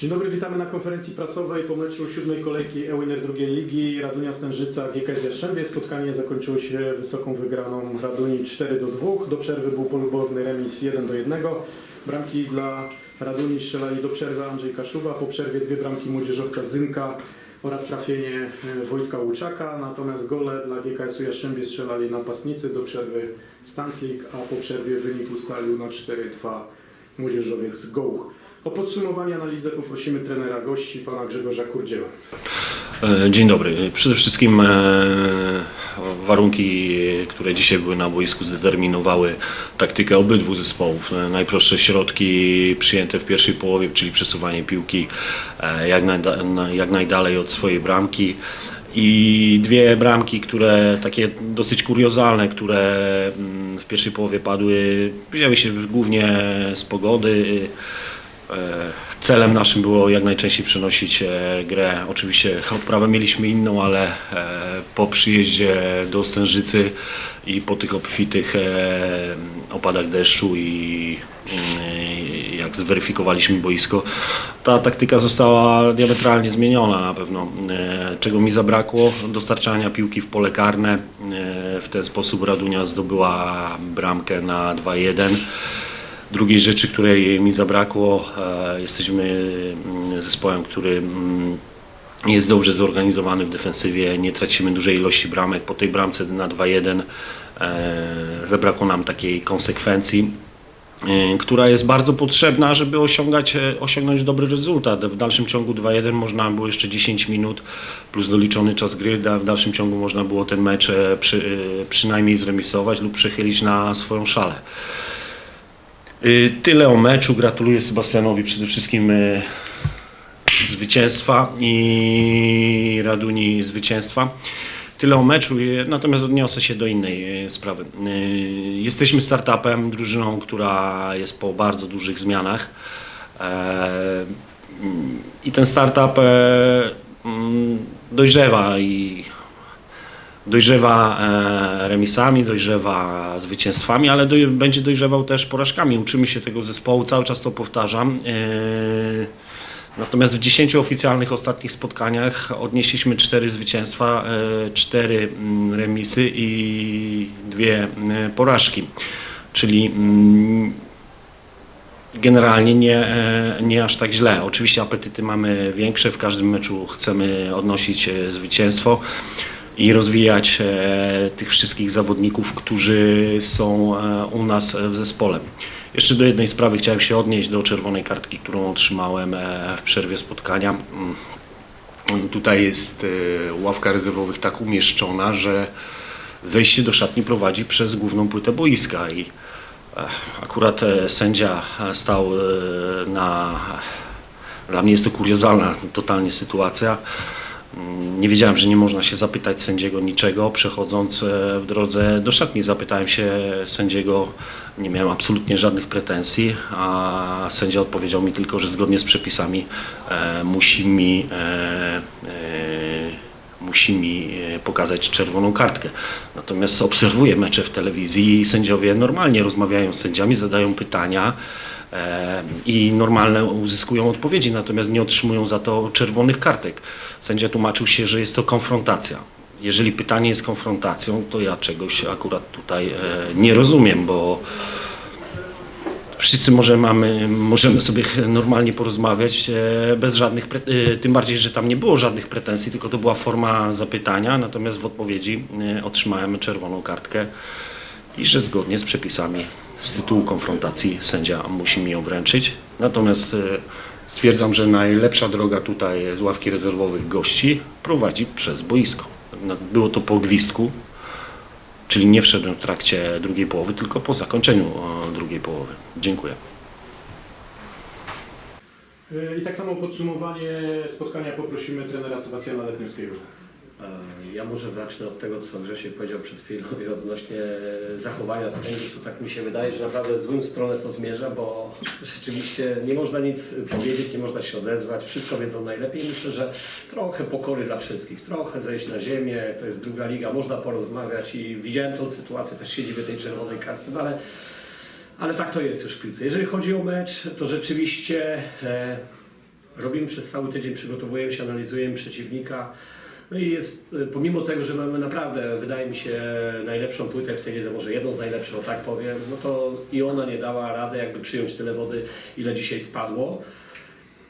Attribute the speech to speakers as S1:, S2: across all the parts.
S1: Dzień dobry, witamy na konferencji prasowej po meczu siódmej kolejki e-winner drugiej ligi Radunia Stężyca GKS Jastrzębie. Spotkanie zakończyło się wysoką wygraną Raduni 4 do 2. Do przerwy był polubowny remis 1 do 1. Bramki dla Raduni strzelali do przerwy Andrzej Kaszuba, po przerwie dwie bramki młodzieżowca Zynka oraz trafienie e, Wojtka Łuczaka. Natomiast gole dla GKS-u Jastrzębie strzelali napastnicy do przerwy Stanclik, a po przerwie wynik ustalił na 4-2 młodzieżowiec Gołuch. O podsumowanie analizę poprosimy trenera gości, pana Grzegorza Kurdzieła.
S2: E, Dzień dobry. Przede wszystkim e, warunki, które dzisiaj były na boisku zdeterminowały taktykę obydwu zespołów. E, Najprostsze środki przyjęte w pierwszej połowie, czyli przesuwanie piłki jak, jak najdalej od swojej bramki. I dwie bramki, które takie dosyć kuriozalne, które mm, w pierwszej połowie padły, wzięły się głównie z pogody. E, Celem naszym było jak najczęściej przenosić e, grę. Oczywiście odprawę mieliśmy inną, ale e, po przyjeździe do Stężycy i po tych obfitych opadach deszczu i mm, jak zweryfikowaliśmy boisko, ta taktyka została diametralnie zmieniona na pewno. Czego mi zabrakło? Dostarczania piłki w pole karne. W ten sposób Radunia zdobyła bramkę na 2-1. Drugiej rzeczy, której mi zabrakło, e, jesteśmy mm, zespołem, który mm, jest dobrze zorganizowany w defensywie, nie tracimy dużej ilości bramek. Po tej bramce na 2-1 e, zabrakło nam takiej konsekwencji, e, która jest bardzo potrzebna, żeby osiągać, osiągnąć dobry rezultat. W dalszym ciągu 2-1 można było jeszcze 10 minut plus doliczony czas gry. W dalszym ciągu można było ten mecz przy, przynajmniej zremisować lub przechylić na swoją szalę. Y, Tyle o meczu. Gratuluję Sebastianowi przede wszystkim y, zwycięstwa i Raduni zwycięstwa. Tyle o meczu, y, natomiast odniosę się do innej sprawy. Jesteśmy startupem, drużyną, która jest po bardzo dużych zmianach. E, mm, I ten startup e, mm, dojrzewa i dojrzewa e, remisami, dojrzewa zwycięstwami, ale doj, będzie dojrzewał też porażkami. Uczymy się tego zespołu, cały czas to powtarzam. E, natomiast w 10 oficjalnych ostatnich spotkaniach odnieśliśmy 4 zwycięstwa, e, 4 mm, remisy i dwie mm, porażki. Czyli mm, generalnie nie, e, nie aż tak źle. Oczywiście apetyty mamy większe, w każdym meczu chcemy odnosić e, zwycięstwo i rozwijać e, tych wszystkich zawodników, którzy są e, u nas w zespole. Jeszcze do jednej sprawy chciałem się odnieść do czerwonej kartki, którą otrzymałem e, w przerwie spotkania. Mm, Tutaj jest ławka rezerwowych tak umieszczona, że zejście do szatni prowadzi przez główną płytę boiska i akurat sędzia stał na... Dla mnie jest to kuriozalna totalnie sytuacja. Nie wiedziałem, że nie można się zapytać sędziego niczego. Przechodząc e, w drodze do szatni zapytałem się sędziego, nie miałem absolutnie żadnych pretensji, a sędzia odpowiedział mi tylko, że zgodnie z przepisami e, musi mi, e, e, musi mi e, pokazać czerwoną kartkę. Natomiast obserwuję mecze w telewizji i sędziowie normalnie rozmawiają z sędziami, zadają pytania i normalne uzyskują odpowiedzi, natomiast nie otrzymują za to czerwonych kartek. Sędzia tłumaczył się, że jest to konfrontacja. Jeżeli pytanie jest konfrontacją, to ja czegoś akurat tutaj e, nie rozumiem, bo wszyscy może mamy, możemy sobie normalnie porozmawiać e, bez żadnych, e, tym bardziej, że tam nie było żadnych pretensji, tylko to była forma zapytania, natomiast w odpowiedzi otrzymałem czerwoną kartkę i że zgodnie z przepisami z tytułu konfrontacji sędzia musi mi ją wręczyć. Natomiast e, stwierdzam, że najlepsza droga tutaj z ławki rezerwowych gości prowadzi przez boisko. No, Było to po gwizdku, czyli nie wszedłem w trakcie drugiej połowy, tylko po zakończeniu drugiej połowy. Dziękuję.
S1: E, I tak samo podsumowanie spotkania poprosimy trenera Sebastiana Letniowskiego.
S3: Ja może zacznę od tego, co Grzesiek powiedział przed chwilą i odnośnie zachowania sędziów, to tak mi się wydaje, że naprawdę w złą stronę to zmierza, bo rzeczywiście nie można nic powiedzieć, nie można się odezwać, wszystko wiedzą najlepiej. Myślę, że trochę pokory dla wszystkich, trochę zejść na ziemię, to jest druga liga, można porozmawiać i widziałem tą sytuację, też się dziwię tej czerwonej kartce, no ale, ale tak to jest już w piłce. Jeżeli chodzi o mecz, to rzeczywiście e, robimy przez cały tydzień, przygotowujemy się, analizujemy przeciwnika. No i jest, y, pomimo tego, że mamy naprawdę, wydaje mi się, najlepszą płytę w tej lidze, może jedną z najlepszych, o tak powiem, no to i ona nie dała rady jakby przyjąć tyle wody, ile dzisiaj spadło.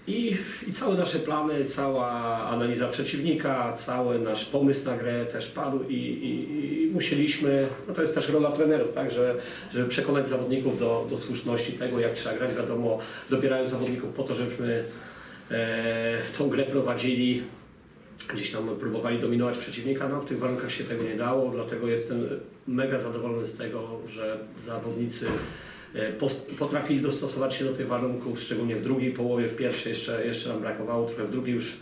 S3: I, I całe nasze plany, cała analiza przeciwnika, cały nasz pomysł na grę też padł i, i, i musieliśmy, no to jest też rola trenerów, tak, że, żeby przekonać zawodników do, do słuszności tego, jak trzeba grać. Wiadomo, dobierają zawodników po to, żebyśmy e, tą grę prowadzili, gdzieś tam próbowali dominować przeciwnika, no w tych warunkach się tego nie dało, dlatego jestem mega zadowolony z tego, że zawodnicy e, potrafili dostosować się do tych warunków, szczególnie w drugiej połowie, w pierwszej jeszcze, jeszcze nam brakowało, trochę w drugiej już,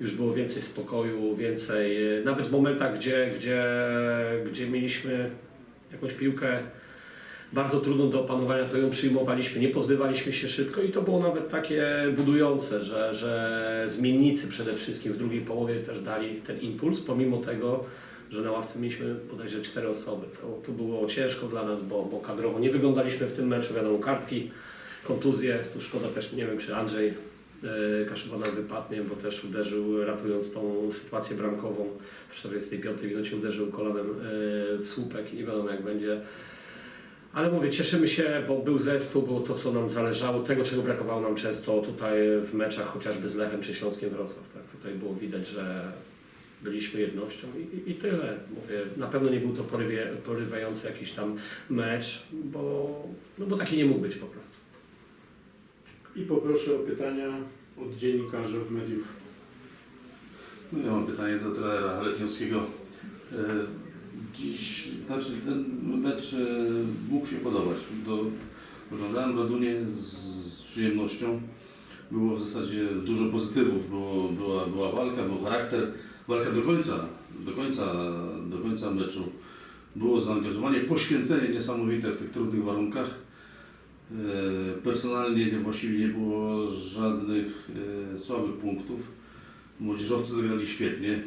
S3: już było więcej spokoju, więcej, e, nawet w momentach, gdzie, gdzie, gdzie mieliśmy jakąś piłkę bardzo trudną do opanowania, to ją przyjmowaliśmy, nie pozbywaliśmy się szybko i to było nawet takie budujące, że, że zmiennicy przede wszystkim w drugiej połowie też dali ten impuls, pomimo tego, że na ławce mieliśmy bodajże cztery osoby. To, to było ciężko dla nas, bo, bo kadrowo nie wyglądaliśmy w tym meczu, wiadomo, kartki, kontuzje, tu szkoda też, nie wiem czy Andrzej e, Kaszuba wypadnie, bo też uderzył, ratując tą sytuację bramkową w 45 minucie uderzył kolanem e, w słupek i nie wiadomo jak będzie. Ale mówię, cieszymy się, bo był zespół, było to, co nam zależało, tego, czego brakowało nam często tutaj w meczach, chociażby z Lechem czy Śląskiem Wrocław. Tak? Tutaj było widać, że byliśmy jednością i, i, i tyle. Mówię, na pewno nie był to porywie, porywający jakiś tam mecz, bo, no bo taki nie mógł być po prostu.
S1: I poproszę o pytania od dziennikarzy, od mediów.
S4: No, ja mam pytanie do trenera Letniowskiego. Dziś, znaczy ten mecz e, mógł się podobać. Do, oglądałem Radunie z, z przyjemnością. Było w zasadzie dużo pozytywów. Było, była, była walka, był charakter. Walka do końca, do końca, do końca meczu. Było zaangażowanie, poświęcenie niesamowite w tych trudnych warunkach. E, Personalnie nie, właściwie nie było żadnych e, słabych punktów. Młodzieżowcy zagrali świetnie.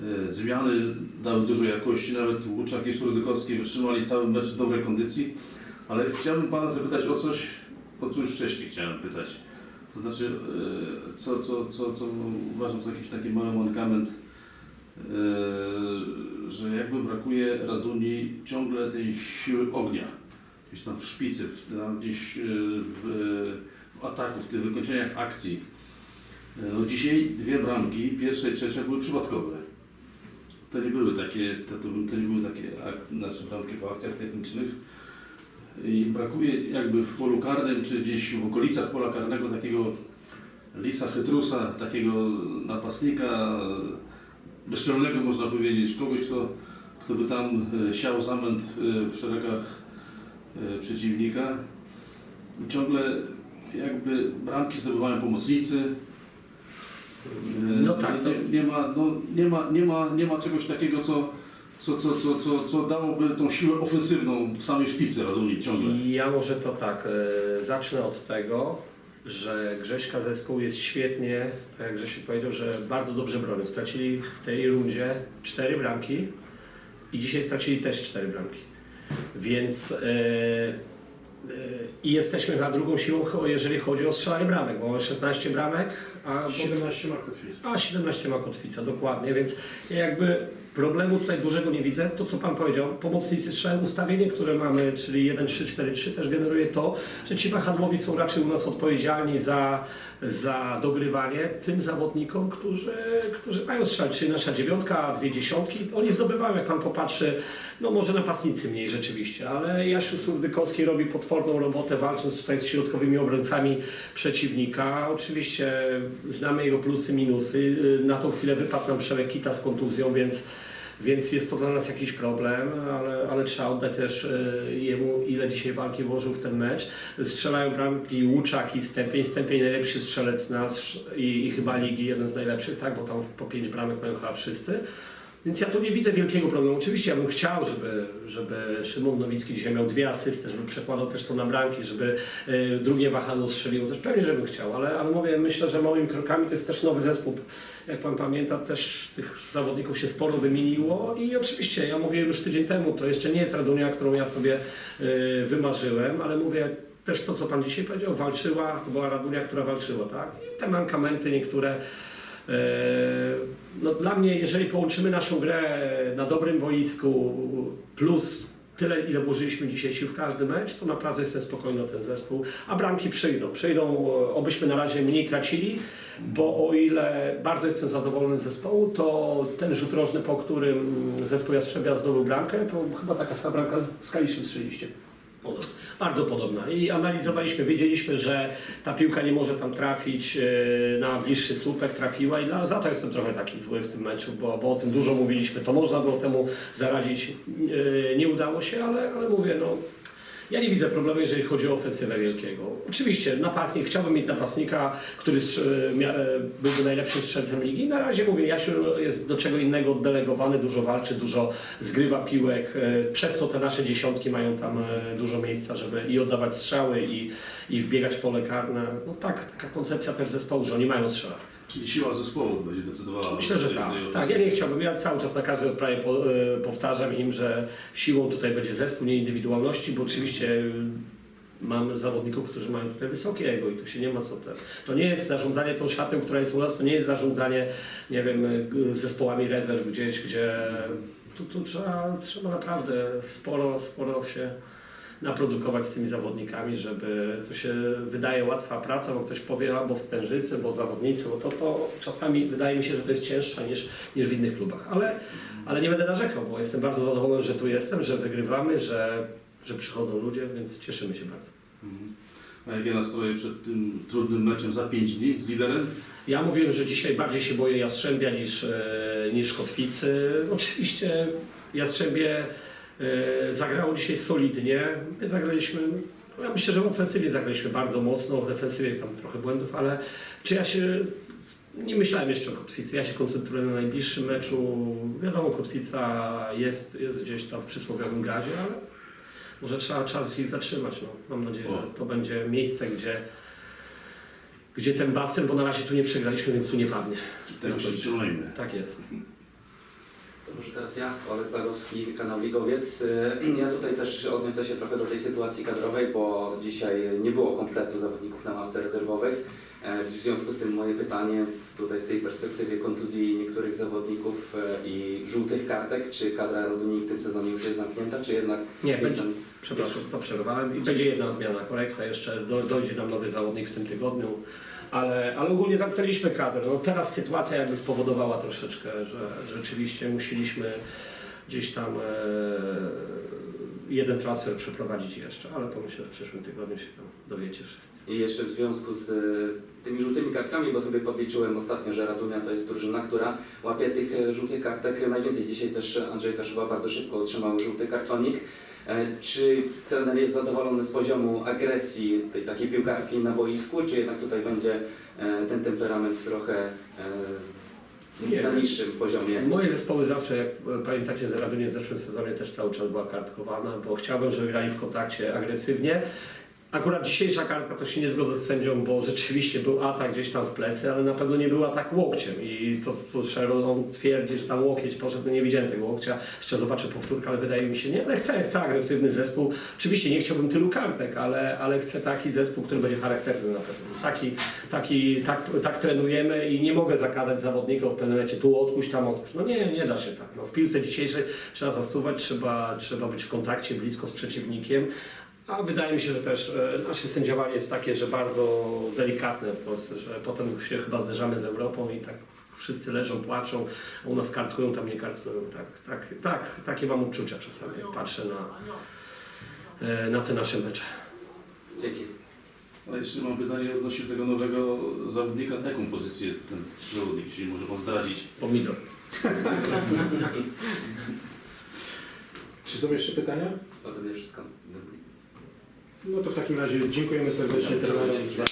S4: E, Zmiany dały dużo jakości, nawet Łuczak i Surdykowski wytrzymali cały mecz w dobrej kondycji. Ale chciałbym Pana zapytać o coś, o co już wcześniej chciałem pytać. To znaczy, e, co, co, co, co uważam za jakiś taki mały mankament, e, że jakby brakuje Raduni ciągle tej siły ognia. Gdzieś tam w szpicy, gdzieś w, w ataku, w tych wykończeniach akcji. No dzisiaj dwie bramki, pierwsza i trzecia były przypadkowe. To nie były takie, to, to, nie były takie ak, znaczy bramki po akcjach technicznych. I brakuje jakby w polu karnym, czy gdzieś w okolicach pola karnego takiego lisa chytrusa, takiego napastnika bezczelnego można powiedzieć, kogoś kto, kto by tam e, siał zamęt e, w szeregach e, przeciwnika. I ciągle jakby bramki zdobywają pomocnicy,
S3: No tak,
S4: nie, nie, ma, no, nie, ma, nie, ma, nie ma czegoś takiego, co, co, co, co, co, co dałoby tą siłę ofensywną samej szpicy Raduni ciągle.
S3: Ja może to tak, e, zacznę od tego, że Grześka zespół jest świetnie, tak jak Grzesiek powiedział, że bardzo dobrze bronią. Stracili w tej rundzie cztery bramki i dzisiaj stracili też cztery bramki. Więc e, e, i jesteśmy chyba drugą siłą, jeżeli chodzi o strzelanie bramek, bo mamy 16 bramek, a bo
S1: 17 ma kotwic.
S3: a 17 ma kotwica, dokładnie, więc ja jakby problemu tutaj dużego nie widzę. To, co Pan powiedział, pomocnicy strzelają ustawienie, które mamy, czyli 1-3-4-3 też generuje to, że ci wahadłowi są raczej u nas odpowiedzialni za, za dogrywanie tym zawodnikom, którzy, którzy mają strzelać, czyli nasza dziewiątka, dwie dziesiątki, oni zdobywają, jak Pan popatrzy, no może napastnicy mniej rzeczywiście, ale Jasiu Surdykowski robi potworną robotę, walcząc tutaj z środkowymi obrońcami przeciwnika. Oczywiście znamy jego plusy, minusy. Na tą chwilę wypadł nam Przemek Kita z kontuzją, więc, więc jest to dla nas jakiś problem, ale, ale trzeba oddać też y, jemu, ile dzisiaj walki włożył w ten mecz. Strzelają bramki Łuczak i Stępień. Stępień najlepszy strzelec nas i, i chyba ligi, jeden z najlepszych, tak, bo tam po pięć bramek mają chyba wszyscy. Więc ja tu nie widzę wielkiego problemu. Oczywiście ja bym chciał, żeby, żeby Szymon Nowicki dzisiaj miał dwie asysty, żeby przekładał też to na bramki, żeby y, drugie wahadło strzeliło. Też pewnie, żebym chciał, ale, ale mówię, myślę, że małymi krokami to jest też nowy zespół. Jak Pan pamięta, też tych zawodników się sporo wymieniło i oczywiście, ja mówię już tydzień temu, to jeszcze nie jest Radunia, którą ja sobie y, wymarzyłem, ale mówię, też to, co Pan dzisiaj powiedział, walczyła, to była Radunia, która walczyła, tak? I te mankamenty niektóre, e, no dla mnie, jeżeli połączymy naszą grę na dobrym boisku plus tyle, ile włożyliśmy dzisiaj sił w każdy mecz, to naprawdę jestem spokojny o ten zespół. A bramki przyjdą. Przyjdą, e, obyśmy na razie mniej tracili, bo o ile bardzo jestem zadowolony z zespołu, to ten rzut rożny, po którym zespół Jastrzębia zdobył bramkę, to chyba taka sama bramka z Kaliszem strzeliście. Podobna. Bardzo podobna. I analizowaliśmy, wiedzieliśmy, że ta piłka nie może tam trafić e, na bliższy słupek, trafiła i dla, za to jestem trochę taki zły w tym meczu, bo, bo o tym dużo mówiliśmy. To można było temu zaradzić. E, Nie udało się, ale, ale mówię, no ja nie widzę problemu, jeżeli chodzi o ofensywę Wielkiego. Oczywiście napastnik, chciałbym mieć napastnika, który e, byłby najlepszym strzelcem ligi. Na razie mówię, Jasiu jest do czego innego oddelegowany, dużo walczy, dużo zgrywa piłek. e, Przez to te nasze dziesiątki mają tam e, dużo miejsca, żeby i oddawać strzały, i, i wbiegać w pole karne. No tak, taka koncepcja też zespołu, że oni mają strzelać.
S4: Czyli siła zespołu będzie decydowała.
S3: Myślę, że tak. tak. Ja nie chciałbym, ja cały czas na każdej odprawie po, e, powtarzam im, że siłą tutaj będzie zespół, nie indywidualności, bo oczywiście mamy zawodników, którzy mają tutaj wysokie ego i tu się nie ma co te. To nie jest zarządzanie tą szatą, która jest u nas, to nie jest zarządzanie, nie wiem, e, zespołami rezerw gdzieś, gdzie tu, tu trzeba, trzeba naprawdę sporo, sporo się naprodukować z tymi zawodnikami, żeby to się wydaje łatwa praca, bo ktoś powie albo wstężycy, bo zawodnicy, bo to, to czasami wydaje mi się, że to jest cięższe niż, niż w innych klubach. Ale, ale nie będę narzekał, bo jestem bardzo zadowolony, że tu jestem, że wygrywamy, że, że przychodzą ludzie, więc cieszymy się bardzo.
S4: Mhm. A jakie nastroje przed tym trudnym meczem za 5 dni z liderem?
S3: Ja mówiłem, że dzisiaj bardziej się boję Jastrzębia niż, e, niż Kotwicy. Oczywiście Jastrzębie zagrało dzisiaj solidnie. My zagraliśmy, no ja myślę, że w ofensywie zagraliśmy bardzo mocno, w defensywie tam trochę błędów, ale czy ja się nie myślałem jeszcze o Kotwicy. Ja się koncentruję na najbliższym meczu. Wiadomo, Kotwica jest, jest gdzieś tam w przysłowiowym gazie, ale może trzeba czas ich zatrzymać. No. Mam nadzieję, że to będzie miejsce, gdzie, gdzie ten bastion, bo na razie tu nie przegraliśmy, więc tu nie padnie.
S4: Tego
S3: Na
S4: się
S3: to-
S4: trzymajmy.
S3: Tak jest.
S5: Może teraz ja, Olek Bagowski, kanał Ligowiec. Y, Ja tutaj też odniosę się trochę do tej sytuacji kadrowej, bo dzisiaj nie było kompletu zawodników na ławce rezerwowych. E, W związku z tym moje pytanie tutaj w tej perspektywie kontuzji niektórych zawodników e, i żółtych kartek, czy kadra Roduni w tym sezonie już jest zamknięta, czy jednak
S3: Nie, będzie,
S5: tam
S3: przepraszam, to przerwałem. I będzie jedna zmiana, korekta jeszcze, do, dojdzie nam nowy zawodnik w tym tygodniu. Ale, ale ogólnie zamknęliśmy kadrę. No teraz sytuacja jakby spowodowała troszeczkę, że rzeczywiście musieliśmy gdzieś tam e, jeden transfer przeprowadzić jeszcze, ale to myślę, że w przyszłym tygodniu się tam dowiecie wszyscy.
S5: I jeszcze w związku z y, tymi żółtymi kartkami, bo sobie podliczyłem ostatnio, że Radunia to jest drużyna, która łapie tych e, żółtych kartek najwięcej. Dzisiaj też Andrzej Kaszuba bardzo szybko otrzymał żółty kartonik. E, Czy trener jest zadowolony z poziomu agresji tej takiej piłkarskiej na boisku, czy jednak tutaj będzie e, ten temperament trochę
S3: Nie.
S5: e, na niższym poziomie?
S3: Moje zespoły zawsze, jak pamiętacie, z Radunie w zeszłym sezonie też cały czas była kartkowana, bo chciałbym, żeby grali w kontakcie agresywnie. Akurat dzisiejsza kartka to się nie zgodzę z sędzią, bo rzeczywiście był atak gdzieś tam w plecy, ale na pewno nie był atak łokciem i to, to on twierdzi, że tam łokieć poszedł, no nie widziałem tego łokcia, jeszcze zobaczę powtórkę, ale wydaje mi się nie, ale chcę, chcę agresywny zespół. Oczywiście nie chciałbym tylu kartek, ale, ale chcę taki zespół, który będzie charakterny na pewno. Taki, taki, tak, tak trenujemy i nie mogę zakazać zawodnikom w pewnym momencie tu odpuść, tam odpuść. No nie, nie da się tak. No, w piłce dzisiejszej trzeba zasuwać, trzeba, trzeba być w kontakcie blisko z przeciwnikiem. A wydaje mi się, że też e, nasze sędziowanie jest takie, że bardzo delikatne w Polsce, że potem się chyba zderzamy z Europą i tak wszyscy leżą, płaczą, a u nas kartkują, tam nie kartkują. Tak, tak, tak, takie mam uczucia czasami, jak patrzę na, e, na te nasze mecze.
S5: Dzięki.
S4: Ale jeszcze mam pytanie odnośnie tego nowego zawodnika. Na jaką pozycję ten zawodnik, jeśli może Pan zdradzić?
S3: Pomidor.
S1: Czy są jeszcze pytania?
S5: Ode mnie wszystko.
S1: No to w takim razie dziękujemy serdecznie. Trenerom za